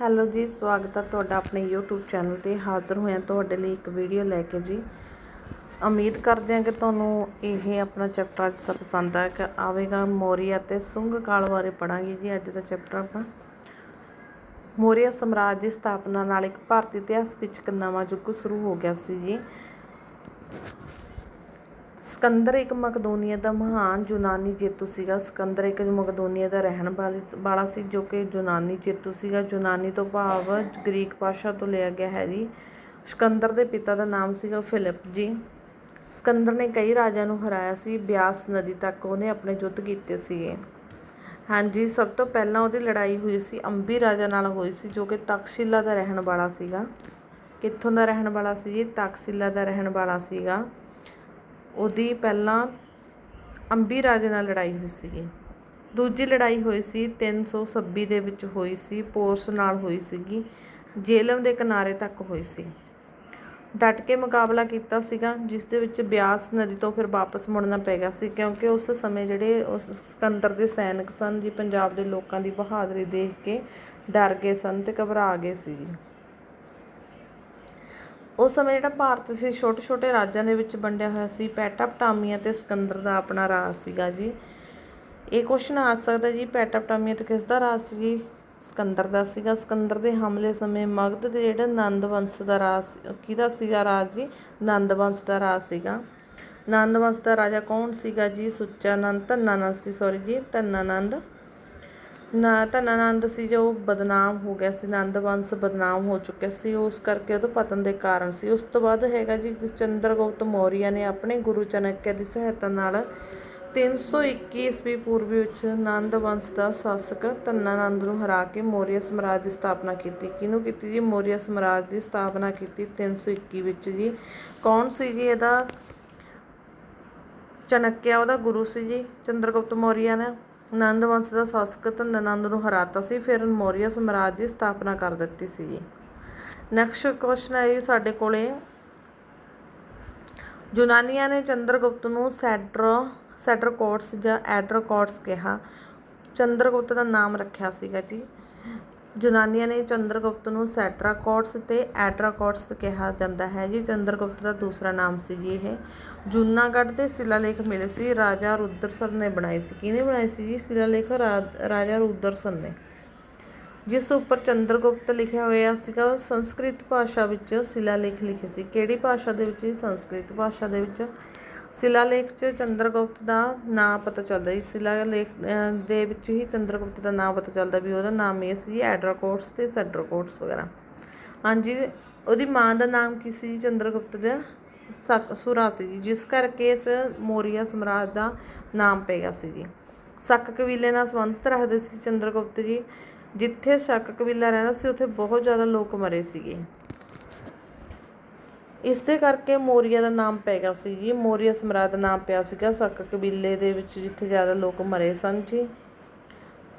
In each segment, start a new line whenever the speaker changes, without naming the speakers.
Hello ਜੀ, ਸਵਾਗਤ ਹੈ ਤੁਹਾਡਾ ਆਪਣੇ YouTube ਚੈਨਲ ਤੇ। ਹਾਜ਼ਰ ਹੋਇਆ ਤੁਹਾਡੇ ਲਈ ਇੱਕ ਵੀਡੀਓ ਲੈ ਕੇ ਜੀ। ਉਮੀਦ ਕਰਦੇ ਹਾਂ ਕਿ ਤੁਹਾਨੂੰ ਇਹ ਆਪਣਾ ਚੈਪਟਰ ਅੱਜ ਦਾ ਪਸੰਦ ਆ ਕਿ ਆਵੇਗਾ। ਮੌਰੀਆ ਤੇ ਸੁੰਗ ਕਾਲ ਬਾਰੇ ਪੜਾਂਗੇ ਜੀ ਅੱਜ ਦਾ ਚੈਪਟਰ ਆਪਾਂ। ਮੌਰੀਆ ਸਮਰਾਜ ਦੀ ਸਥਾਪਨਾ ਨਾਲ ਇੱਕ ਭਾਰਤੀ ਇਤਿਹਾਸ ਵਿੱਚ ਇੱਕ ਨਵਾਂ ਯੁੱਗ ਸ਼ੁਰੂ ਹੋ ਗਿਆ ਸੀ ਜੀ। ਸਿਕੰਦਰ ਇੱਕ ਮਕਦੂਨੀਆ ਦਾ ਮਹਾਨ ਯੂਨਾਨੀ ਜੇਤੂ ਸੀਗਾ। ਸਿਕੰਦਰ ਇੱਕ ਮਕਦੂਨੀਆ ਦਾ ਰਹਿਣ ਵਾਲੀ ਵਾਲਾ ਸੀ ਜੋ ਕਿ ਯੂਨਾਨੀ ਜੇਤੂ ਸੀਗਾ। ਯੂਨਾਨੀ ਤੋਂ ਭਾਵ ਗ੍ਰੀਕ ਭਾਸ਼ਾ ਤੋਂ ਲਿਆ ਗਿਆ ਹੈ ਜੀ। ਸਿਕੰਦਰ ਦੇ ਪਿਤਾ ਦਾ ਨਾਮ ਸੀਗਾ ਫਿਲਿਪ ਜੀ। ਸਿਕੰਦਰ ਨੇ ਕਈ ਰਾਜਿਆਂ ਨੂੰ ਹਰਾਇਆ ਸੀ। ਬਿਆਸ ਨਦੀ ਤੱਕ ਉਹਨੇ ਆਪਣੇ ਯੁੱਧ ਕੀਤੇ ਸੀਗੇ। ਹਾਂਜੀ, ਸਭ ਤੋਂ ਪਹਿਲਾਂ ਉਹਦੀ ਲੜਾਈ ਹੋਈ ਸੀ। ਅੰਬੀ ਰਾਜਾ ਨਾਲ ਹੋਈ ਸੀ ਜੋ ਕਿ ਤਕਸ਼ੀਲਾ ਦਾ ਰਹਿਣ ਵਾਲਾ ਸੀਗਾ। ਕਿੱਥੋਂ ਦਾ ਰਹਿਣ ਵਾਲਾ ਸੀ ਜੀ? ਤਕਸ਼ੀਲਾ ਦਾ ਰਹਿਣ ਵਾਲਾ ਸੀਗਾ। ਉਹਦੀ ਪਹਿਲਾਂ ਅੰਬੀ ਰਾਜੇ ਨਾਲ ਲੜਾਈ ਹੋਈ ਸੀਗੀ। ਦੂਜੀ ਲੜਾਈ ਹੋਈ ਸੀ 326 ਦੇ ਵਿੱਚ ਹੋਈ ਸੀ, ਪੋਰਸ ਨਾਲ ਹੋਈ ਸੀਗੀ, ਜੇਲਮ ਦੇ ਕਿਨਾਰੇ ਤੱਕ ਹੋਈ ਸੀ। ਡਟ ਕੇ ਮੁਕਾਬਲਾ ਕੀਤਾ ਸੀਗਾ, ਜਿਸ ਦੇ ਵਿੱਚ ਬਿਆਸ ਨਦੀ ਤੋਂ ਫਿਰ ਵਾਪਸ ਮੁੜਨਾ ਪੈ ਗਿਆ ਸੀ, ਕਿਉਂਕਿ ਉਸ ਸਮੇਂ ਜਿਹੜੇ ਉਸ ਸਿਕੰਦਰ ਦੇ ਸੈਨਿਕ ਸਨ, ਜੀ ਪੰਜਾਬ ਦੇ ਲੋਕਾਂ ਦੀ ਬਹਾਦਰੀ ਦੇਖ ਕੇ ਡਰ ਗਏ ਸਨ ਤੇ ਘਬਰਾ ਗਏ ਸੀ ਉਸ ਸਮੇਂ ਜਿਹੜਾ ਭਾਰਤ ਸੀ ਛੋਟੇ ਛੋਟੇ ਰਾਜਾਂ ਦੇ ਵਿੱਚ ਵੰਡਿਆ ਹੋਇਆ ਸੀ। ਪੈਟਾਪਟਾਮੀਆ ਤੇ ਸਿਕੰਦਰ ਦਾ ਆਪਣਾ ਰਾਜ ਸੀਗਾ ਜੀ। ਇਹ ਕੁਐਸਚਨ ਆ ਸਕਦਾ ਜੀ ਪੈਟਾਪਟਾਮੀਆ ਤੇ ਕਿਸ ਦਾ ਰਾਜ ਸੀ? ਜੀ ਸਿਕੰਦਰ ਦਾ ਸੀਗਾ। ਸਿਕੰਦਰ ਦੇ ਹਮਲੇ ਸਮੇਂ ਮਗਧ ਦੇ ਜਿਹੜਾ ਨੰਦ ਵੰਸ਼ ਦਾ ਰਾਜ ਸੀ- ਕਿਹਦਾ ਸੀਗਾ ਰਾਜ ਜੀ? ਨੰਦ ਵੰਸ਼ ਦਾ ਰਾਜ ਸੀਗਾ। ਨੰਦ ਵੰਸ਼ ਦਾ ਰਾਜਾ ਕੌਣ ਸੀਗਾ ਜੀ? ਸੁੱਚਾਨੰਦ ਧੰਨਾਨੰਦ ਸੀ ਸੌਰੀ ਜੀ ਧੰਨਾਨੰਦ ਨਾ ਧਨਾਨੰਦ ਸੀ ਜੋ ਬਦਨਾਮ ਹੋ ਗਿਆ ਸੀ ਨੰਦ ਵੰਸ਼ ਬਦਨਾਮ ਹੋ ਚੁੱਕਿਆ ਸੀ। ਉਸ ਕਰਕੇ ਉਹਦੇ ਪਤਨ ਦੇ ਕਾਰਨ ਸੀ। ਉਸ ਤੋਂ ਬਾਅਦ ਹੈਗਾ ਜੀ ਚੰਦਰਗੁਪਤ ਮੌਰੀਆ ਨੇ ਆਪਣੇ ਗੁਰੂ ਚਾਣਕਿਆ ਦੀ ਸਹਾਇਤਾ ਨਾਲ 321 ਈਸਵੀ ਪੂਰਵੀ ਵਿੱਚ ਆਨੰਦ ਵੰਸ਼ ਦਾ ਸ਼ਾਸਕ ਧਨਾਨੰਦ ਨੂੰ ਹਰਾ ਕੇ ਮੌਰੀਆ ਸਮਰਾਜ ਦੀ ਸਥਾਪਨਾ ਕੀਤੀ। ਕਿਹਨੂੰ ਕੀਤੀ ਜੀ? ਮੌਰੀਆ ਸਮਰਾਜ ਦੀ ਸਥਾਪਨਾ ਕੀਤੀ 321 ਵਿੱਚ ਜੀ। ਕੌਣ ਸੀ ਜੀ ਇਹਦਾ? ਚਾਣਕਿਆ ਉਹਦਾ ਗੁਰੂ ਸੀ ਜੀ ਚੰਦਰਗੁਪਤ ਮੌਰੀਆ ਨੇ। ਨੰਦ ਵੰਸ਼ ਦਾ ਸ਼ਾਸਕ ਧਨਾਨੰਦ ਨੂੰ ਹਰਾਤਾ ਸੀ, ਫਿਰ ਮੌਰੀਆ ਸਮਰਾਜ ਦੀ ਸਥਾਪਨਾ ਕਰ ਦਿੱਤੀ ਸੀ। ਜੀ ਨੈਕਸਟ ਕੁਐਸਚਨ ਹੈ ਜੀ ਸਾਡੇ ਕੋਲੇ। ਯੂਨਾਨੀਆਂ ਨੇ ਚੰਦਰਗੁਪਤ ਨੂੰ ਸੈਡਰ ਸੈਡਰਕੋਟਸ ਜਾਂ ਐਡਰਕੋਟਸ ਕਿਹਾ। ਚੰਦਰਗੁਪਤ ਦਾ ਨਾਮ ਰੱਖਿਆ ਸੀਗਾ ਜੀ। ਯੂਨਾਨੀਆਂ ਨੇ ਚੰਦਰਗੁਪਤ ਨੂੰ ਸੈਟਰਾਕੋਟਸ ਤੇ ਐਟਰਾਕੋਟਸ ਕਿਹਾ ਜਾਂਦਾ ਹੈ। ਜੀ, ਚੰਦਰਗੁਪਤ ਦਾ ਦੂਸਰਾ ਨਾਮ ਸੀ ਜੀ ਇਹ। ਜੂਨਾਗੜ੍ਹ ਦੇ ਸ਼ਿਲਾਲੇਖ ਮਿਲੇ ਸੀ। ਰਾਜਾ ਰੁਦਰਸਨ ਨੇ ਬਣਾਏ ਸੀ। ਕਿਹਨੇ ਬਣਾਏ ਸੀ ਜੀ? ਸ਼ਿਲਾਲੇਖ ਰਾ- ਰਾਜਾ ਰੁਦਰਸਨ ਨੇ। ਜਿਸ ਉੱਪਰ ਚੰਦਰਗੁਪਤ ਲਿਖਿਆ ਹੋਇਆ ਸੀਗਾ ਉਹ ਸੰਸਕ੍ਰਿਤ ਭਾਸ਼ਾ ਵਿੱਚ ਸ਼ਿਲਾਲੇਖ ਲਿਖੇ ਸੀ। ਕਿਹੜੀ ਭਾਸ਼ਾ ਦੇ ਵਿੱਚ ਜੀ? ਸੰਸਕ੍ਰਿਤ ਭਾਸ਼ਾ ਦੇ ਵਿੱਚ ਸ਼ਿਲਾਲੇਖ 'ਚ ਚੰਦਰਗੁਪਤ ਦਾ ਨਾਂ ਪਤਾ ਚੱਲਦਾ ਜੀ। ਸ਼ਿਲਾਲੇਖ ਅਹ, ਦੇ ਵਿੱਚ ਹੀ ਚੰਦਰਗੁਪਤ ਦਾ ਨਾਂ ਪਤਾ ਚੱਲਦਾ ਵੀ ਉਹਦਾ ਨਾਮ ਇਹ ਸੀ ਐਡਰਾਕੋਟਸ ਤੇ ਸੈਡਰਾਕੋਟਸ ਵਗੈਰਾ। ਹਾਂਜੀ ਉਹਦੀ ਮਾਂ ਦਾ ਨਾਮ ਕੀ ਸੀ ਜੀ? ਚੰਦਰਗੁਪਤ ਦਾ ਸਕ ਸੁਰਾ ਸੀ ਜੀ ਜਿਸ ਕਰਕੇ ਇਸ ਮੌਰੀਆ ਸਮਰਾਜ ਦਾ ਨਾਮ ਪੈ ਗਿਆ ਸੀ ਜੀ। ਸੱਕ ਕਬੀਲੇ ਨਾਲ ਸੰਬੰਧਿਤ ਰੱਖਦੇ ਸੀ ਚੰਦਰਗੁਪਤ ਜੀ। ਜਿੱਥੇ ਸ਼ੱਕ ਕਬੀਲਾ ਰਹਿੰਦਾ ਸੀ ਉੱਥੇ ਬਹੁਤ ਜ਼ਿਆਦਾ ਲੋਕ ਮਰੇ ਸੀਗੇ। ਇਸ ਦੇ ਕਰਕੇ ਮੋਰੀਆ ਦਾ ਨਾਮ ਪੈ ਗਿਆ ਸੀ ਜੀ। ਮੋਰੀਆ ਸਮਰਾਜ ਦਾ ਨਾਮ ਪਿਆ ਸੀਗਾ ਸੱਕ ਕਬੀਲੇ ਦੇ ਵਿੱਚ, ਜਿੱਥੇ ਜ਼ਿਆਦਾ ਲੋਕ ਮਰੇ ਸਨ ਜੀ।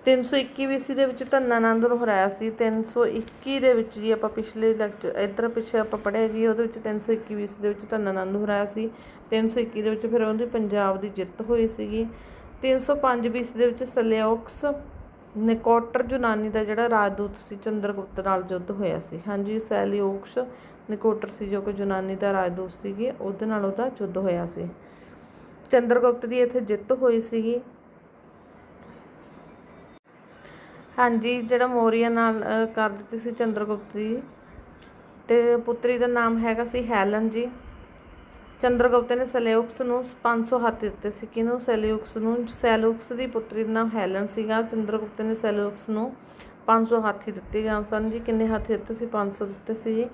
321 BC ਦੇ ਵਿੱਚ ਧੰਨਾਨੰਦ ਨੂੰ ਹਰਾਇਆ ਸੀ। 321 ਦੇ ਵਿੱਚ ਜੀ ਆਪਾਂ ਪਿਛਲੇ ਲੈਕਚਰ, ਇੱਧਰ ਪਿੱਛੇ ਆਪਾਂ ਪੜ੍ਹਿਆ ਜੀ, ਉਹਦੇ ਵਿੱਚ 321 BC ਦੇ ਵਿੱਚ ਧੰਨਾਨੰਦ ਨੂੰ ਹਰਾਇਆ ਸੀ। 321 ਦੇ ਵਿੱਚ ਫਿਰ ਉਹਦੀ ਪੰਜਾਬ ਦੀ ਜਿੱਤ ਹੋਈ ਸੀਗੀ। 305 BC ਦੇ ਵਿੱਚ ਸਲਿਓਕਸ ਨਿਕੋਟਰ ਯੂਨਾਨੀ ਦਾ ਜਿਹੜਾ ਰਾਜਦੂਤ ਸੀ, ਚੰਦਰਗੁਪਤ ਨਾਲ ਯੁੱਧ ਹੋਇਆ ਸੀ। ਹਾਂਜੀ, ਸੈਲਿਓਕਸ ਨਿਕੋਟਰ ਸੀ, ਜੋ ਕਿ ਯੂਨਾਨੀ ਦਾ ਰਾਜਦੂਤ ਸੀਗੇ, ਉਹਦੇ ਨਾਲ ਉਹਦਾ ਯੁੱਧ ਹੋਇਆ ਸੀ। ਚੰਦਰਗੁਪਤ ਦੀ ਇੱਥੇ ਜਿੱਤ ਹੋਈ ਸੀਗੀ। ਹਾਂਜੀ, ਜਿਹੜਾ ਮੌਰੀਆ ਨਾਲ ਕਰ ਦਿੱਤੀ ਸੀ ਚੰਦਰਗੁਪਤ ਦੀ। ਤੇ ਪੁੱਤਰੀ ਦਾ ਨਾਮ ਹੈਗਾ ਸੀ ਹੈਲਨ ਜੀ। ਚੰਦਰਗੁਪਤ ਨੇ ਸੈਲਿਊਕਸ ਨੂੰ 500 ਹੱਥ ਦਿੱਤੇ ਸੀ। ਕਿਹਨੂੰ? ਸੈਲਿਊਕਸ ਨੂੰ ਸੈਲਿਊਕਸ ਦੀ ਪੁੱਤਰੀ ਦਾ ਨਾਮ ਹੈਲਨ ਸੀਗਾ। ਚੰਦਰਗੁਪਤ ਨੇ ਸੈਲਿਊਕਸ ਨੂੰ 500 ਹਾਥੀ ਦਿੱਤੇ ਜਾਣ ਸਨ ਜੀ। ਕਿੰਨੇ ਹਾਥੀ ਦਿੱਤੇ ਸੀ? 500 ਦਿੱਤੇ ਸੀ ਜੀ।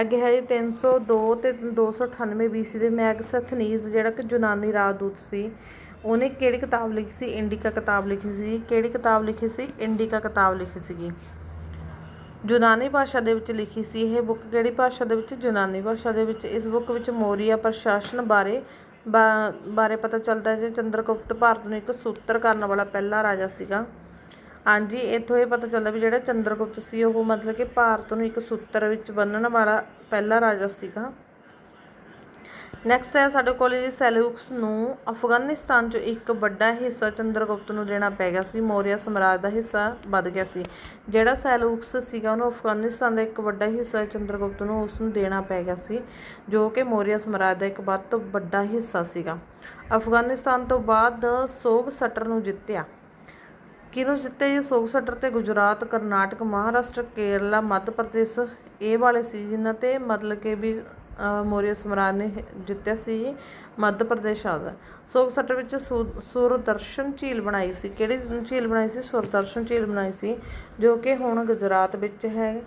ਅੱਗੇ ਹੈ ਜੀ 302 ਤੇ 298 BC ਦੇ ਮੈਗਸਥਨੀਜ਼ ਜਿਹੜਾ ਕਿ ਯੂਨਾਨੀ ਰਾਜਦੂਤ ਸੀ, ਉਹਨੇ ਕਿਹੜੀ ਕਿਤਾਬ ਲਿਖੀ ਸੀ? ਇੰਡੀਕਾ ਕਿਤਾਬ ਲਿਖੀ ਸੀ ਕਿਹੜੀ ਕਿਤਾਬ ਲਿਖੀ ਸੀ? ਇੰਡੀਕਾ ਕਿਤਾਬ ਲਿਖੀ ਸੀਗੀ ਯੂਨਾਨੀ ਭਾਸ਼ਾ ਦੇ ਵਿੱਚ ਲਿਖੀ ਸੀ ਇਹ ਬੁੱਕ। ਕਿਹੜੀ ਭਾਸ਼ਾ ਦੇ ਵਿੱਚ? ਯੂਨਾਨੀ ਭਾਸ਼ਾ ਦੇ ਵਿੱਚ। ਇਸ ਬੁੱਕ ਵਿੱਚ ਮੌਰੀਆ ਪ੍ਰਸ਼ਾਸਨ ਬਾਰੇ, ਬਾ- ਬਾਰੇ ਪਤਾ ਚੱਲਦਾ ਹੈ ਕਿ ਚੰਦਰਗੁਪਤ ਭਾਰਤ ਨੂੰ ਇੱਕ ਸੂਤਰ ਕਰਨ ਵਾਲਾ ਪਹਿਲਾ ਰਾਜਾ ਸੀਗਾ। ਹਾਂਜੀ, ਇੱਥੋਂ ਇਹ ਪਤਾ ਚੱਲਦਾ ਵੀ ਜਿਹੜਾ ਚੰਦਰਗੁਪਤ ਸੀ, ਉਹ ਮਤਲਬ ਕਿ ਭਾਰਤ ਨੂੰ ਇੱਕ ਸੂਤਰ ਵਿੱਚ ਬੰਨਣ ਵਾਲਾ ਪਹਿਲਾ ਰਾਜਾ ਸੀਗਾ। ਨੈਕਸਟ ਹੈ ਸਾਡੇ ਕੋਲ ਜੀ ਸੈਲੂਕਸ ਨੂੰ ਅਫਗਾਨਿਸਤਾਨ 'ਚੋਂ ਇੱਕ ਵੱਡਾ ਹਿੱਸਾ ਚੰਦਰਗੁਪਤ ਨੂੰ ਦੇਣਾ ਪੈ ਗਿਆ ਸੀ, ਮੌਰੀਆ ਸਮਰਾਜ ਦਾ ਹਿੱਸਾ ਵੱਧ ਗਿਆ ਸੀ। ਜਿਹੜਾ ਸੈਲੂਕਸ ਸੀਗਾ, ਉਹਨੂੰ ਅਫਗਾਨਿਸਤਾਨ ਦਾ ਇੱਕ ਵੱਡਾ ਹਿੱਸਾ ਚੰਦਰਗੁਪਤ ਨੂੰ ਉਸ ਨੂੰ ਦੇਣਾ ਪੈ ਗਿਆ ਸੀ, ਜੋ ਕਿ ਮੌਰੀਆ ਸਮਰਾਜ ਦਾ ਇੱਕ ਵੱਧ ਤੋਂ ਵੱਡਾ ਹਿੱਸਾ ਸੀਗਾ। ਅਫਗਾਨਿਸਤਾਨ ਤੋਂ ਬਾਅਦ ਸੋਗ ਸਟਰ ਨੂੰ ਜਿੱਤਿਆ। ਕਿਹਨੂੰ ਜਿੱਤੇ ਜੀ ਸੋਗ ਸੱਟਰ ਤੇ ਗੁਜਰਾਤ ਕਰਨਾਟਕ ਮਹਾਰਾਸ਼ਟਰ ਕੇਰਲਾ ਮੱਧ ਪ੍ਰਦੇਸ਼? ਇਹ ਵਾਲੇ ਸੀ ਜਿਨ੍ਹਾਂ ਤੇ ਮਤਲਬ ਕਿ ਵੀ ਅਹ, ਮੌਰੀਆ ਸਮਰਾਟ ਨੇ ਜਿੱਤਿਆ ਸੀ ਮੱਧ ਪ੍ਰਦੇਸ਼ ਆਦਾ ਸੋਗ ਸੱਟਰ ਵਿੱਚ ਸੁ- ਸੁਰਦਰਸ਼ਨ ਝੀਲ ਬਣਾਈ ਸੀ। ਕਿਹੜੀ ਝੀਲ ਬਣਾਈ ਸੀ? ਸੁਰਦਰਸ਼ਨ ਝੀਲ ਬਣਾਈ ਸੀ ਜੋ ਕਿ ਹੁਣ ਗੁਜਰਾਤ ਵਿੱਚ ਹੈ।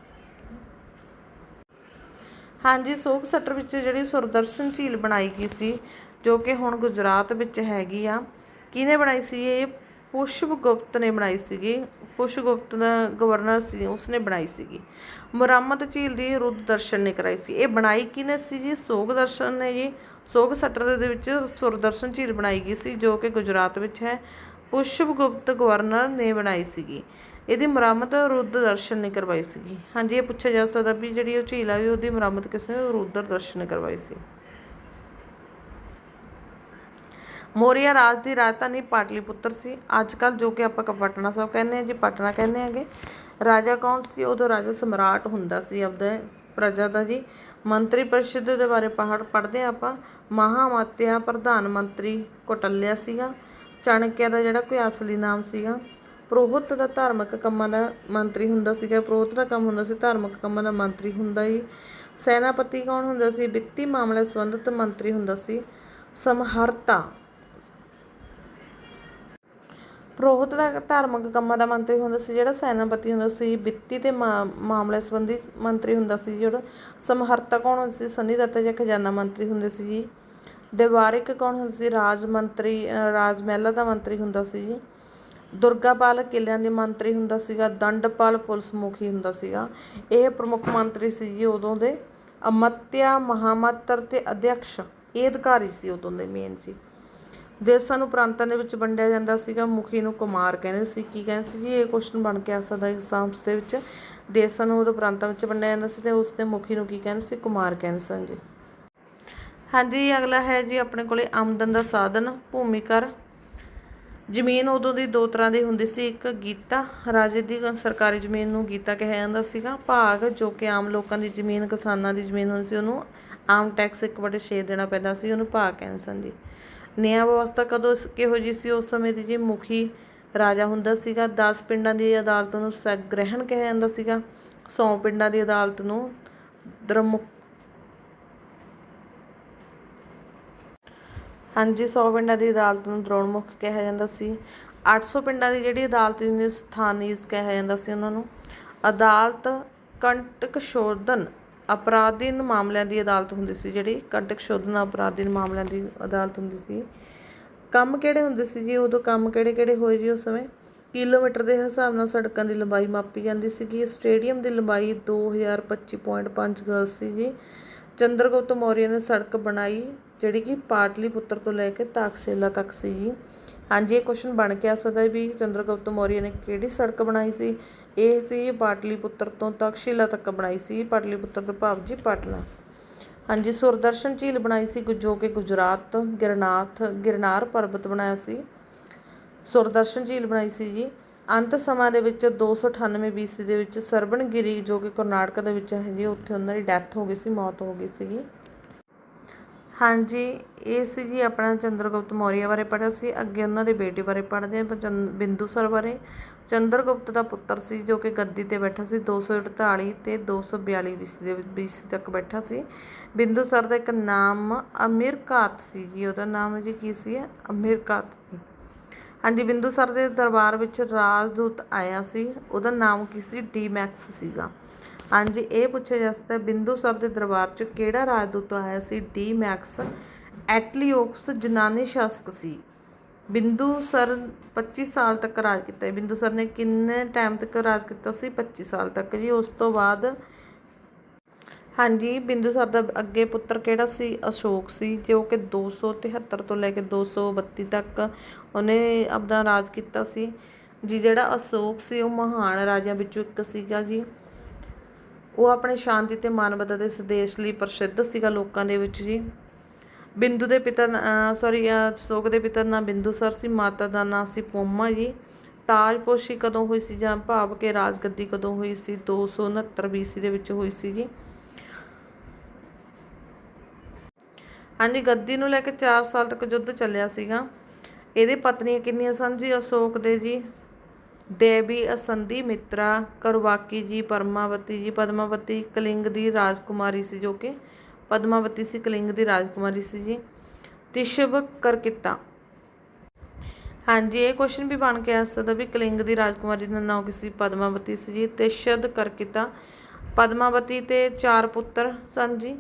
ਹਾਂਜੀ ਸੋਗ ਸੱਟਰ ਵਿੱਚ ਜਿਹੜੀ ਸੁਰਦਰਸ਼ਨ ਝੀਲ ਬਣਾਈ ਗਈ ਸੀ ਜੋ ਕਿ ਹੁਣ ਗੁਜਰਾਤ ਵਿੱਚ ਹੈਗੀ ਆ। ਕਿਹਨੇ ਬਣਾਈ ਸੀ ਇਹ? ਪੁਸ਼ਪਗੁਪਤ ਨੇ ਬਣਾਈ ਸੀਗੀ। ਪੁਸ਼ਪਗੁਪਤ ਦਾ ਗਵਰਨਰ ਸੀ, ਉਸਨੇ ਬਣਾਈ ਸੀਗੀ। ਮੁਰੰਮਤ ਝੀਲ ਦੀ ਰੁੱਦ ਦਰਸ਼ਨ ਨੇ ਕਰਾਈ ਸੀ। ਇਹ ਬਣਾਈ ਕਿਹਨੇ ਸੀ ਜੀ? ਸੋਗ ਦਰਸ਼ਨ ਨੇ ਜੀ। ਸੋਗ ਸੱਟਰ ਦੇ ਵਿੱਚ ਸੁਰਦਰਸ਼ਨ ਝੀਲ ਬਣਾਈ ਗਈ ਸੀ, ਜੋ ਕਿ ਗੁਜਰਾਤ ਵਿੱਚ ਹੈ। ਪੁਸ਼ਪਗੁਪਤ ਗਵਰਨਰ ਨੇ ਬਣਾਈ ਸੀਗੀ। ਇਹਦੀ ਮੁਰੰਮਤ ਰੁੱਦ ਦਰਸ਼ਨ ਨੇ ਕਰਵਾਈ ਸੀਗੀ। ਹਾਂਜੀ, ਇਹ ਪੁੱਛਿਆ ਜਾ ਸਕਦਾ ਵੀ ਜਿਹੜੀ ਉਹ ਝੀਲ ਆ ਵੀ ਉਹਦੀ ਮੁਰੰਮਤ ਕਿਸ ਨੇ ਰੁਦਰ ਦਰਸ਼ਨ ਨੇ ਕਰਵਾਈ ਸੀ। ਮੌਰੀਆ ਰਾਜ ਦੀ ਰਾਜਧਾਨੀ ਪਾਟਲੀਪੁੱਤਰ ਸੀ। ਅੱਜ ਕੱਲ ਜੋ ਕਿ ਆਪਾਂ ਕ- ਪਟਨਾ ਸਾਹਿਬ ਕਹਿੰਦੇ ਆ ਜੀ, ਪਟਨਾ ਕਹਿੰਦੇ ਆਗੇ ਰਾਜਾ ਕੌਣ ਸੀ? ਉਦੋਂ ਰਾਜਾ ਸਮਰਾਟ ਹੁੰਦਾ ਸੀ ਆਪਦਾ ਪ੍ਰਜਾ ਦਾ ਜੀ। ਮੰਤਰੀ ਪਰਿਸ਼ਦ ਦੇ ਬਾਰੇ ਪਹਾੜ ਪੜ੍ਹਦੇ ਆ ਆਪਾਂ। ਮਹਾਮਾਤਿਆ ਪ੍ਰਧਾਨ ਮੰਤਰੀ ਕੋਟਲਿਆ ਸੀਗਾ। ਚਾਣਕਿਆ ਦਾ ਜਿਹੜਾ ਕੋਈ ਅਸਲੀ ਨਾਮ ਸੀਗਾ। ਪ੍ਰੋਹਤ ਦਾ ਧਾਰਮਿਕ ਕੰਮਾਂ ਦਾ ਮੰਤਰੀ ਹੁੰਦਾ ਸੀਗਾ। ਪ੍ਰੋਹਤ ਦਾ ਕੰਮ ਹੁੰਦਾ ਸੀ, ਧਾਰਮਿਕ ਕੰਮਾਂ ਦਾ ਮੰਤਰੀ ਹੁੰਦਾ ਜੀ ਸੈਨਾਪਤੀ ਕੌਣ ਹੁੰਦਾ ਸੀ? ਵਿੱਤੀ ਮਾਮਲੇ ਸੰਬੰਧਿਤ ਮੰਤਰੀ ਹੁੰਦਾ ਸੀ। ਸਮਹਰਤਾ। ਪ੍ਰੋਹਤ ਦਾ ਧਾਰਮਿਕ ਕੰਮਾਂ ਦਾ ਮੰਤਰੀ ਹੁੰਦਾ ਸੀ, ਜਿਹੜਾ ਸੈਨਾਪਤੀ ਹੁੰਦਾ ਸੀ, ਵਿੱਤੀ ਤੇ ਮਾ- ਮਾਮਲੇ ਸੰਬੰਧੀ ਮੰਤਰੀ ਹੁੰਦਾ ਸੀ, ਜਿਹੜਾ ਸਮਹਰਤਾ ਕੌਣ ਹੁੰਦਾ ਸੀ ਸੰਨੀ ਦੱਤਾ ਜਾਂ ਖਜ਼ਾਨਾ ਮੰਤਰੀ ਹੁੰਦੇ ਸੀ ਜੀ। ਦੇਵਾਰਿਕ ਕੌਣ ਹੁੰਦਾ ਸੀ, ਰਾਜ ਮੰਤਰੀ ਰਾਜ ਮਹਿਲਾ ਦਾ ਮੰਤਰੀ ਹੁੰਦਾ ਸੀ ਜੀ। ਦੁਰਗਾਪਾਲ ਕਿਲਿਆਂ ਦੇ ਮੰਤਰੀ ਹੁੰਦਾ ਸੀਗਾ, ਦੰਡਪਾਲ ਪੁਲਿਸ ਮੁਖੀ ਹੁੰਦਾ ਸੀਗਾ। ਇਹ ਪ੍ਰਮੁੱਖ ਮੰਤਰੀ ਸੀ ਜੀ ਉਦੋਂ ਦੇ। ਅਮਤਿਆ ਮਹਾਮੰਤਰ ਤੇ ਅਧਿਕਸ਼ ਇਹ ਅਧਿਕਾਰੀ ਸੀ ਉਦੋਂ ਦੇ ਮੇਨ ਜੀ। ਦੇਸਾਂ ਨੂੰ ਪ੍ਰਾਂਤਾਂ ਦੇ ਵਿੱਚ ਵੰਡਿਆ ਜਾਂਦਾ ਸੀਗਾ, ਮੁਖੀ ਨੂੰ ਕੁਮਾਰ ਕਹਿੰਦੇ ਸੀ, ਕੀ ਕਹਿੰਦੇ ਸੀ ਜੀ, ਇਹ ਕੁਐਸਚਨ ਬਣ ਕੇ ਆ ਸਕਦਾ ਐਗਜ਼ਾਮਸ ਦੇ ਵਿੱਚ। ਦੇਸਾਂ ਨੂੰ ਉਦੋਂ ਪ੍ਰਾਂਤਾਂ ਵਿੱਚ ਵੰਡਿਆ ਜਾਂਦਾ ਸੀ ਤੇ ਉਸ ਦੇ ਮੁਖੀ ਨੂੰ ਕੀ ਕਹਿੰਦੇ ਸੀ, ਕੁਮਾਰ ਕਹਿੰਦੇ ਸਨ ਜੀ। ਹਾਂਜੀ, ਅਗਲਾ ਹੈ ਜੀ ਆਪਣੇ ਕੋਲੇ ਆਮਦਨ ਦਾ ਸਾਧਨ, ਭੂਮੀ ਕਰ ਜ਼ਮੀਨ ਉਦੋਂ ਦੀ ਦੋ ਤਰ੍ਹਾਂ ਦੀ ਹੁੰਦੀ ਸੀ, ਇੱਕ ਗੀਤਾ, ਰਾਜੇ ਦੀ ਸਰਕਾਰੀ ਜ਼ਮੀਨ ਨੂੰ ਗੀਤਾ ਕਿਹਾ ਜਾਂਦਾ ਸੀਗਾ। ਭਾਗ, ਜੋ ਕਿ ਆਮ ਲੋਕਾਂ ਦੀ ਜ਼ਮੀਨ, ਕਿਸਾਨਾਂ ਦੀ ਜ਼ਮੀਨ ਹੁੰਦੀ ਸੀ, ਉਹਨੂੰ ਆਮ ਟੈਕਸ ਇੱਕ ਵਟੇ ਛੇ ਦੇਣਾ ਪੈਂਦਾ ਸੀ, ਉਹਨੂੰ ਭਾਗ ਕਹਿੰਦੇ ਸਨ ਜੀ। ਨਿਆਂ ਵਿਵਸਥਾ ਕਦੋਂ ਕਿਹੋ ਜੀ ਸੀ? ਉਸ ਸਮੇਂ ਦੀ ਜੀ ਮੁਖੀ ਰਾਜਾ ਹੁੰਦਾ ਸੀਗਾ। 10 ਪਿੰਡਾਂ ਦੀ ਅਦਾਲਤ ਨੂੰ ਸਗ੍ਰਹਿਣ ਕਿਹਾ ਜਾਂਦਾ ਸੀਗਾ। 100 ਪਿੰਡਾਂ ਦੀ ਅਦਾਲਤ ਨੂੰ ਦਰਮੁਖ ਹਾਂਜੀ 100 ਪਿੰਡਾਂ ਦੀ ਅਦਾਲਤ ਨੂੰ ਦਰੋਣਮੁਖ ਕਿਹਾ ਜਾਂਦਾ ਸੀ। 800 ਪਿੰਡਾਂ ਦੀ ਜਿਹੜੀ ਅਦਾਲਤ ਹੁੰਦੀ ਸਥਾਨੀਜ਼ ਕਿਹਾ ਜਾਂਦਾ ਸੀ ਉਹਨਾਂ ਨੂੰ। ਅਦਾਲਤ ਕੰਟਕ ਸ਼ੋਧਨ ਅਪਰਾਧੀਨ ਮਾਮਲਿਆਂ ਦੀ ਅਦਾਲਤ ਹੁੰਦੀ ਸੀ, ਜਿਹੜੀ ਕੰਟਕ ਸ਼ੋਧਨ ਅਪਰਾਧੀਨ ਮਾਮਲਿਆਂ ਦੀ ਅਦਾਲਤ ਹੁੰਦੀ ਸੀ। ਕੰਮ ਕਿਹੜੇ ਹੁੰਦੇ ਸੀ ਜੀ? ਉਦੋਂ ਕੰਮ ਕਿਹੜੇ ਕਿਹੜੇ ਹੋਏ ਜੀ ਉਸ ਸਮੇਂ? ਕਿਲੋਮੀਟਰ ਦੇ ਹਿਸਾਬ ਨਾਲ ਸੜਕਾਂ ਦੀ ਲੰਬਾਈ ਮਾਪੀ ਜਾਂਦੀ ਸੀਗੀ ਸਟੇਡੀਅਮ ਦੀ ਲੰਬਾਈ 2025.5 ਗਜ਼ ਸੀ ਜੀ। ਚੰਦਰਗੁਪਤ ਮੌਰੀਆ ਨੇ ਸੜਕ ਬਣਾਈ, ਜਿਹੜੀ ਕਿ ਪਾਟਲੀਪੁੱਤਰ ਤੋਂ ਲੈ ਕੇ ਤਾਕਸ਼ੀਲਾ ਤੱਕ ਸੀ ਜੀ। ਹਾਂਜੀ, ਇਹ ਕੁਐਸਚਨ ਬਣ ਕੇ ਆ ਸਕਦਾ ਹੈ ਵੀ ਚੰਦਰਗੁਪਤ ਮੌਰੀਆ ਨੇ ਕਿਹੜੀ ਸੜਕ ਬਣਾਈ ਸੀ? ਇਹ ਸੀ ਪਾਟਲੀਪੁੱਤਰ ਤੋਂ ਤਕਸ਼ੀਲਾ ਤੱਕ ਬਣਾਈ ਸੀ, ਪਾਟਲੀਪੁੱਤਰ ਤੋਂ ਭਾਵ ਜੀ ਪਟਨਾ। ਹਾਂਜੀ, ਸੁਰਦਰਸ਼ਨ ਝੀਲ ਬਣਾਈ ਸੀ ਜੋ ਕਿ ਗੁਜਰਾਤ, ਗਿਰਨਾਥ, ਗਿਰਨਾਰ ਪਰਬਤ ਬਣਾਇਆ ਸੀ। ਸੁਰਦਰਸ਼ਨ ਝੀਲ ਬਣਾਈ ਸੀ ਜੀ। ਅੰਤ ਸਮਾਂ ਦੇ ਵਿੱਚ 298 BC ਦੇ ਵਿੱਚ ਸਰਬਣਗਿਰੀ ਜੋ ਕਿ ਕਰਨਾਟਕ ਦੇ ਵਿੱਚ ਹੈ ਜੀ, ਉੱਥੇ ਉਹਨਾਂ ਦੀ ਡੈਥ ਹੋ ਗਈ ਸੀ, ਮੌਤ ਹੋ ਗਈ ਸੀਗੀ। ਹਾਂਜੀ, ਇਹ ਸੀ ਜੀ ਆਪਣਾ ਚੰਦਰਗੁਪਤ ਮੌਰੀਆ ਬਾਰੇ ਪੜ੍ਹਿਆ ਸੀ। ਅੱਗੇ ਉਹਨਾਂ ਦੇ ਬੇਟੇ ਬਾਰੇ ਪੜ੍ਹਦੇ ਹਾਂ ਚੰ- ਬਿੰਦੂਸਰ ਬਾਰੇ। ਚੰਦਰਗੁਪਤ ਦਾ ਪੁੱਤਰ ਸੀ ਜੋ ਕਿ ਗੱਦੀ ਤੇ ਬੈਠਾ ਸੀ 248 ਤੇ 242 BC ਦੇ ਵਿੱਚ BC ਤੱਕ ਬੈਠਾ ਸੀ। ਬਿੰਦੂਸਰ ਦਾ ਇੱਕ ਨਾਮ ਅਮੀਰਕਾਤ ਸੀ ਜੀ ਉਹਦਾ ਨਾਮ ਜੀ ਕੀ ਸੀ? ਅਮੀਰਕਾਤ ਜੀ। ਹਾਂਜੀ ਬਿੰਦੂਸਰ ਦੇ ਦਰਬਾਰ ਵਿੱਚ ਰਾਜਦੂਤ ਆਇਆ ਸੀ ਉਹਦਾ ਨਾਮ ਕੀ ਸੀ? ਡੀਮੈਕਸ ਸੀਗਾ। ਹਾਂਜੀ ਇਹ ਪੁੱਛਿਆ ਜਾ ਸਕਦਾ ਹੈ, ਬਿੰਦੂਸਰ ਦੇ ਦਰਬਾਰ 'ਚ ਕਿਹੜਾ ਰਾਜਦੂਤ ਆਇਆ ਸੀ? ਡੀਮੈਕਸ ਐਟਲੀਓਕਸ ਜਨਾਨੀ ਸ਼ਾਸਕ ਸੀ। ਬਿੰਦੂ ਸਰ 25 ਸਾਲ ਤੱਕ ਰਾਜ ਕੀਤਾ ਬਿੰਦੂ ਸਰ ਨੇ ਕਿੰਨੇ ਟਾਈਮ ਤੱਕ ਰਾਜ ਕੀਤਾ ਸੀ? 25 ਸਾਲ ਤੱਕ ਜੀ। ਉਸ ਤੋਂ ਬਾਅਦ ਹਾਂਜੀ, ਬਿੰਦੂ ਸਰ ਦਾ ਅੱਗੇ ਪੁੱਤਰ ਕਿਹੜਾ ਸੀ? ਅਸ਼ੋਕ ਸੀ, ਜੋ ਕਿ 273 ਤੋਂ ਲੈ ਕੇ 232 ਤੱਕ ਉਹਨੇ ਆਪਣਾ ਰਾਜ ਕੀਤਾ ਸੀ। ਜੀ, ਜਿਹੜਾ ਅਸ਼ੋਕ ਸੀ, ਉਹ ਮਹਾਨ ਰਾਜਿਆਂ ਵਿੱਚੋਂ ਇੱਕ ਸੀਗਾ ਜੀ। ਉਹ ਆਪਣੇ ਸ਼ਾਂਤੀ ਤੇ ਮਾਨਵਤਾ ਦੇ ਸੰਦੇਸ਼ ਲਈ ਪ੍ਰਸਿੱਧ ਸੀਗਾ ਲੋਕਾਂ ਦੇ ਵਿੱਚ ਜੀ। ਬਿੰਦੂ ਦੇ ਪਿਤਾ ਸੌਰੀ ਅਸ਼ੋਕ ਦੇ ਪਿਤਾ ਦਾ ਬਿੰਦੂ ਸਰ ਸੀ, ਮਾਤਾ ਦਾ ਨਾਂ ਸੀ ਪੋਮਾ ਜੀ। ਤਾਜਪੋਸ਼ੀ ਕਦੋਂ ਹੋਈ ਸੀ ਜਾਂ ਭਾਵ ਕਿ ਰਾਜਗੱਦੀ ਕਦੋਂ ਹੋਈ ਸੀ? 269 BC ਦੇ ਵਿੱਚ ਹੋਈ ਸੀ ਜੀ। ਹਾਂਜੀ, ਗੱਦੀ ਨੂੰ ਲੈ ਕੇ 4 ਸਾਲ ਤੱਕ ਯੁੱਧ ਚੱਲਿਆ ਸੀਗਾ। ਇਹਦੇ ਪਤਨੀਆਂ ਕਿੰਨੀਆਂ ਸਨ ਜੀ? ਅਸ਼ੋਕ ਦੇ ਜੀ, ਦੇਵੀ ਅਸੰਧੀ ਮਿਤਰਾ, ਕਰਵਾਕੀ ਜੀ, ਪਰਮਾਵਤੀ ਜੀ, ਪਦਮਾਵਤੀ ਕਲਿੰਗ ਦੀ ਰਾਜਕੁਮਾਰੀ ਸੀ ਜੋ ਕਿ ਪਦਮਾਵਤੀ ਸੀ ਕਲਿੰਗ ਦੀ ਰਾਜਕੁਮਾਰੀ ਸੀ ਜੀ ਤਿਸ਼ਵ ਕਰਕਿਤਾ ਹਾਂਜੀ ਇਹ ਕੁਐਸਚਨ ਵੀ ਬਣ ਕੇ ਆ ਸਕਦਾ ਵੀ ਕਲਿੰਗ ਦੀ ਰਾਜਕੁਮਾਰੀ ਦਾ ਨਾਮ ਕਿਸੇ ਪਦਮਾਵਤੀ ਸੀ ਜੀ ਤਿਸ਼ਦ ਕਰਕਿਤਾ ਪਦਮਾਵਤੀ ਤੇ ਚਾਰ ਪੁੱਤਰ ਸਨ ਜੀ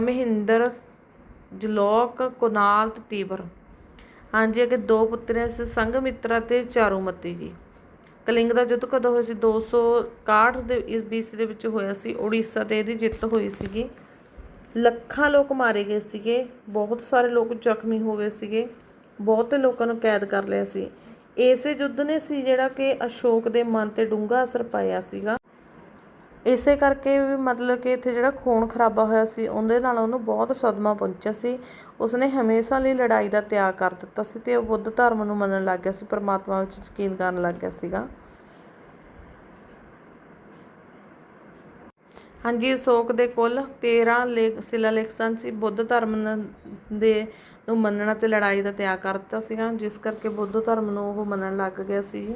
ਮਹਿੰਦਰ ਜਲੋਕ ਕੁਨਾਲ ਤੇ ਤੀਬਰ ਹਾਂਜੀ ਅਗੇ ਦੋ ਪੁੱਤਰ ਸੀ ਸੰਗਮਿਤਰਾ ਤੇ ਚਾਰੂਮਤੀ ਜੀ ਕਲਿੰਗ ਦਾ ਯੁੱਧ ਕਦੋਂ ਹੋਇਆ ਸੀ 261 ਦੇ ਇਸ BC ਦੇ ਵਿੱਚ ਹੋਇਆ ਸੀ ਉੜੀਸਾ ਤੇ ਇਹਦੀ ਜਿੱਤ ਹੋਈ ਸੀਗੀ ਲੱਖਾਂ ਲੋਕ ਮਾਰੇ ਗਏ ਸੀਗੇ, ਬਹੁਤ ਸਾਰੇ ਲੋਕ ਜ਼ਖਮੀ ਹੋ ਗਏ ਸੀਗੇ, ਬਹੁਤੇ ਲੋਕਾਂ ਨੂੰ ਕੈਦ ਕਰ ਲਿਆ ਸੀ। ਇਸੇ ਯੁੱਧ ਨੇ ਸੀ ਜਿਹੜਾ ਕਿ ਅਸ਼ੋਕ ਦੇ ਮਨ ਤੇ ਡੂੰਘਾ ਅਸਰ ਪਾਇਆ ਸੀਗਾ। ਇਸੇ ਕਰਕੇ ਵੀ ਮਤਲਬ ਕਿ ਇੱਥੇ ਜਿਹੜਾ ਖੂਨ ਖਰਾਬਾ ਹੋਇਆ ਸੀ, ਉਹਦੇ ਨਾਲ ਉਹਨੂੰ ਬਹੁਤ ਸਦਮਾ ਪਹੁੰਚਿਆ ਸੀ। ਉਸਨੇ ਹਮੇਸ਼ਾ ਲਈ ਲੜਾਈ ਦਾ ਤਿਆਗ ਕਰ ਦਿੱਤਾ ਸੀ ਤੇ ਉਹ ਬੁੱਧ ਧਰਮ ਨੂੰ ਮੰਨਣ ਲੱਗ ਗਿਆ ਸੀ, ਪਰਮਾਤਮਾ ਵਿੱਚ ਯਕੀਨ ਕਰਨ ਲੱਗ ਗਿਆ ਸੀਗਾ। ਹਾਂਜੀ, ਅਸ਼ੋਕ ਦੇ ਕੁੱਲ 13 ਲੇਖ ਸ਼ਿਲਾਲੇਖ ਸਨ। ਸੀ ਬੁੱਧ ਧਰਮ ਨ- ਦੇ, ਨੂੰ ਮੰਨਣਾ ਤੇ ਲੜਾਈ ਦਾ ਤਿਆਗ ਕਰ ਦਿੱਤਾ ਸੀਗਾ। ਜਿਸ ਕਰਕੇ ਬੁੱਧ ਧਰਮ ਨੂੰ ਉਹ ਮੰਨਣ ਲੱਗ ਗਿਆ ਸੀ। ਜੀ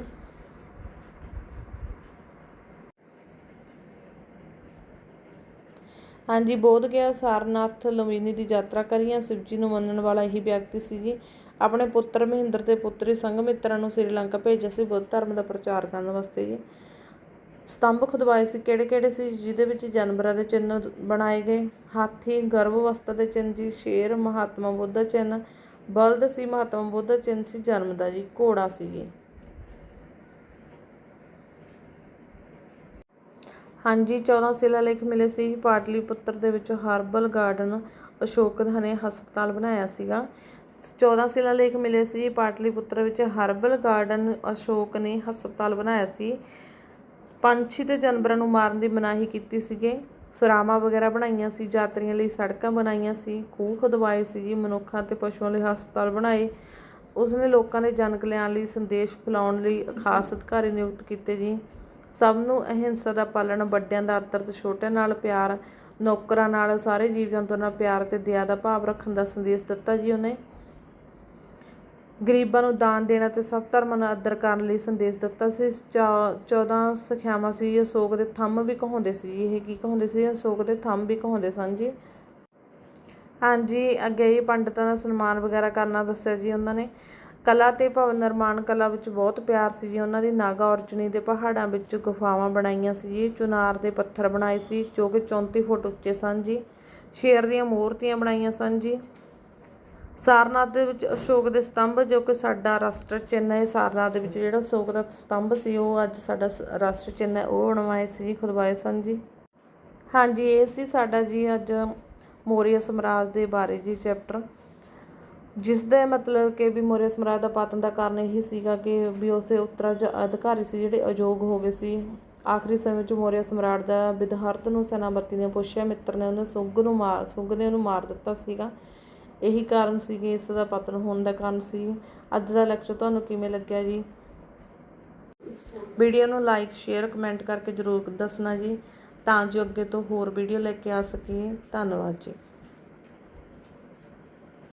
ਹਾਂਜੀ, ਬੋਧ ਗਿਆ ਸਾਰਨਾਥ ਲਵੀਨੀ ਦੀ ਯਾਤਰਾ ਕਰੀਆਂ ਸ਼ਿਵਜੀ ਨੂੰ ਮੰਨਣ ਵਾਲਾ ਇਹੀ ਵਿਅਕਤੀ ਸੀ ਜੀ। ਆਪਣੇ ਪੁੱਤਰ ਮਹਿੰਦਰ ਤੇ ਪੁੱਤਰੀ ਸੰਗਮਿੱਤਰਾਂ ਨੂੰ ਸ੍ਰੀਲੰਕਾ ਭੇਜਿਆ ਸੀ। ਬੁੱਧ ਧਰਮ ਦਾ ਪ੍ਰਚਾਰ ਕਰਨ ਵਾਸਤੇ ਜੀ। ਸਤੰਭ ਖੁਦਵਾਏ ਸੀ। ਕਿਹੜੇ ਕਿਹੜੇ ਸੀ ਜਿਹਦੇ ਵਿੱਚ ਜਾਨਵਰਾਂ ਦੇ ਚਿੰਨ੍ਹ ਬਣਾਏ ਗਏ? ਹਾਥੀ ਗਰਭ ਅਵਸਥਾ ਦੇ ਚਿੰਨ੍ਹ ਜੀ, ਸ਼ੇਰ, ਮਹਾਤਮਾ ਬੁੱਧ ਦਾ ਚਿੰਨ੍ਹ, ਬਲਦ ਸੀ, ਮਹਾਤਮਾ ਬੁੱਧ ਦਾ ਚਿੰਨ੍ਹ ਸੀ ਜਨਮ ਦਾ ਜੀ ਘੋੜਾ ਸੀ ਜੀ ਹਾਂਜੀ 14 ਸ਼ਿਲਾਲੇਖ ਮਿਲੇ ਸੀ। ਪਾਟਲੀਪੁੱਤਰ ਦੇ ਵਿੱਚ ਹਰਬਲ ਗਾਰਡਨ ਅਸ਼ੋਕ ਨੇ ਹਸਪਤਾਲ ਬਣਾਇਆ ਸੀਗਾ। 14 ਸ਼ਿਲਾਲੇਖ ਮਿਲੇ ਸੀ। ਪਾਟਲੀਪੁੱਤਰ ਵਿੱਚ ਹਰਬਲ ਗਾਰਡਨ ਅਸ਼ੋਕ ਨੇ ਹਸਪਤਾਲ ਬਣਾਇਆ ਸੀ। ਪੰਛੀ ਤੇ ਜਾਨਵਰਾਂ ਨੂੰ ਮਾਰਨ ਦੀ ਮਨਾਹੀ ਕੀਤੀ ਸੀਗੇ। ਸਰਾਵਾਂ ਵਗੈਰਾ ਬਣਾਈਆਂ ਸੀ, ਯਾਤਰੀਆਂ ਲਈ ਸੜਕਾਂ ਬਣਾਈਆਂ ਸੀ, ਖੂਹ ਖੁਦਵਾਏ ਸੀ ਜੀ, ਮਨੁੱਖਾਂ ਤੇ ਪਸ਼ੂਆਂ ਲਈ ਹਸਪਤਾਲ ਬਣਾਏ। ਉਸਨੇ ਲੋਕਾਂ ਦੇ ਜਨ ਕਲਿਆਣ ਲਈ ਸੰਦੇਸ਼ ਫੈਲਾਉਣ ਲਈ ਖਾਸ ਅਧਿਕਾਰੀ ਨਿਯੁਕਤ ਕੀਤੇ ਜੀ। ਸਭ ਨੂੰ ਅਹਿੰਸਾ ਦਾ ਪਾਲਣ, ਵੱਡਿਆਂ ਦਾ ਆਦਰ ਤੇ ਛੋਟਿਆਂ ਨਾਲ ਪਿਆਰ, ਨੌਕਰਾਂ ਨਾਲ, ਸਾਰੇ ਜੀਵ ਜੰਤੂਆਂ ਨਾਲ ਪਿਆਰ ਤੇ ਦਇਆ ਦਾ ਭਾਵ ਰੱਖਣ ਦਾ ਸੰਦੇਸ਼ ਦਿੱਤਾ ਜੀ ਉਹਨੇ। ਗਰੀਬਾਂ ਨੂੰ ਦਾਨ ਦੇਣਾ ਤੇ ਸਭ ਧਰਮਾਂ ਨੂੰ ਆਦਰ ਕਰਨ ਲਈ ਸੰਦੇਸ਼ ਦਿੱਤਾ ਸੀ। 14 ਸਿੱਖਿਆਵਾਂ ਸੀ, ਅਸ਼ੋਕ ਦੇ ਥੰਮ ਵੀ ਕਹਾਉਂਦੇ ਸੀ। ਇਹ ਕੀ ਕਹਾਉਂਦੇ ਸੀ? ਅਸ਼ੋਕ ਦੇ ਥੰਮ ਵੀ ਕਹਾਉਂਦੇ ਸਨ ਜੀ। ਹਾਂਜੀ, ਅੱਗੇ ਹੀ ਪੰਡਤਾਂ ਦਾ ਸਨਮਾਨ ਵਗੈਰਾ ਕਰਨਾ ਦੱਸਿਆ ਜੀ ਉਹਨਾਂ ਨੇ। ਕਲਾ ਤੇ ਭਵਨ ਨਿਰਮਾਣ ਕਲਾ ਵਿੱਚ ਬਹੁਤ ਪਿਆਰ ਸੀ ਜੀ। ਉਹਨਾਂ ਦੀ ਨਾਗਾ ਔਰਚਨੀ ਦੇ ਪਹਾੜਾਂ ਵਿੱਚ ਗੁਫਾਵਾਂ ਬਣਾਈਆਂ ਸੀ ਜੀ। ਚੁਨਾਰ ਦੇ ਪੱਥਰ ਬਣਾਏ ਸੀ, ਜੋ ਕਿ 34 ਫੁੱਟ ਉੱਚੇ ਸਨ ਜੀ। ਸ਼ੇਰ ਦੀਆਂ ਮੂਰਤੀਆਂ ਬਣਾਈਆਂ ਸਨ ਜੀ। ਸਾਰਨਾਥ ਦੇ ਵਿੱਚ ਅਸ਼ੋਕ ਦੇ ਸਤੰਭ, ਜੋ ਕਿ ਸਾਡਾ ਰਾਸ਼ਟਰ ਚਿੰਨ੍ਹ ਹੈ, ਸਾਰਨਾਥ ਦੇ ਵਿੱਚ ਜਿਹੜਾ ਅਸ਼ੋਕ ਦਾ ਸਤੰਭ ਸੀ, ਉਹ ਅੱਜ ਸਾਡਾ ਸ- ਰਾਸ਼ਟਰ ਚਿੰਨ੍ਹ ਹੈ, ਉਹ ਬਣਵਾਏ ਸੀ ਜੀ ਖੁਦਵਾਏ ਸਨ ਜੀ। ਹਾਂਜੀ, ਇਹ ਸੀ ਸਾਡਾ ਜੀ ਅੱਜ ਮੌਰੀਆ ਸਮਰਾਜ ਦੇ ਬਾਰੇ ਜੀ ਚੈਪਟਰ। ਜਿਸ ਦਾ ਮਤਲਬ ਕਿ ਵੀ ਮੌਰੀਆ ਸਮਰਾਜ ਦਾ ਪਤਨ ਦਾ ਕਾਰਨ ਇਹੀ ਸੀਗਾ ਕਿ ਵੀ ਉਸਦੇ ਦੇ ਉੱਤਰਾਜ ਅਧਿਕਾਰੀ ਸੀ ਜਿਹੜੇ ਅਯੋਗ ਹੋ ਗਏ ਸੀ। ਆਖਰੀ ਸਮੇਂ 'ਚ ਮੌਰੀਆ ਸਮਰਾਟ ਦਾ ਵਿਦਹਰਤ ਨੂੰ ਸੈਨਾਪਤੀ ਨੇ ਪੁੱਛਿਆ, ਮਿੱਤਰ ਨੇ ਉਹਨੂੰ ਸੁੰਗ ਨੂੰ ਮਾਰ, ਸੁੰਗ ਨੇ ਉਹਨੂੰ ਮਾਰ ਦਿੱਤਾ ਸੀਗਾ। ਇਹੀ ਕਾਰਨ ਸੀ ਕਿ ਇਸ ਦਾ ਪਤਨ ਹੋਣ ਦਾ ਕਾਰਨ ਸੀ। ਅੱਜ ਦਾ ਲੈਕਚਰ ਤੁਹਾਨੂੰ ਕਿਵੇਂ ਲੱਗਿਆ ਜੀ? ਵੀਡੀਓ ਨੂੰ ਲਾਈਕ ਸ਼ੇਅਰ ਕਮੈਂਟ ਕਰਕੇ ਜਰੂਰ ਦੱਸਣਾ ਜੀ, ਤਾਂ ਜੋ ਅੱਗੇ ਤੋਂ ਹੋਰ ਵੀਡੀਓ ਲੈ ਕੇ ਆ ਸਕੀਏ। ਧੰਨਵਾਦ ਜੀ।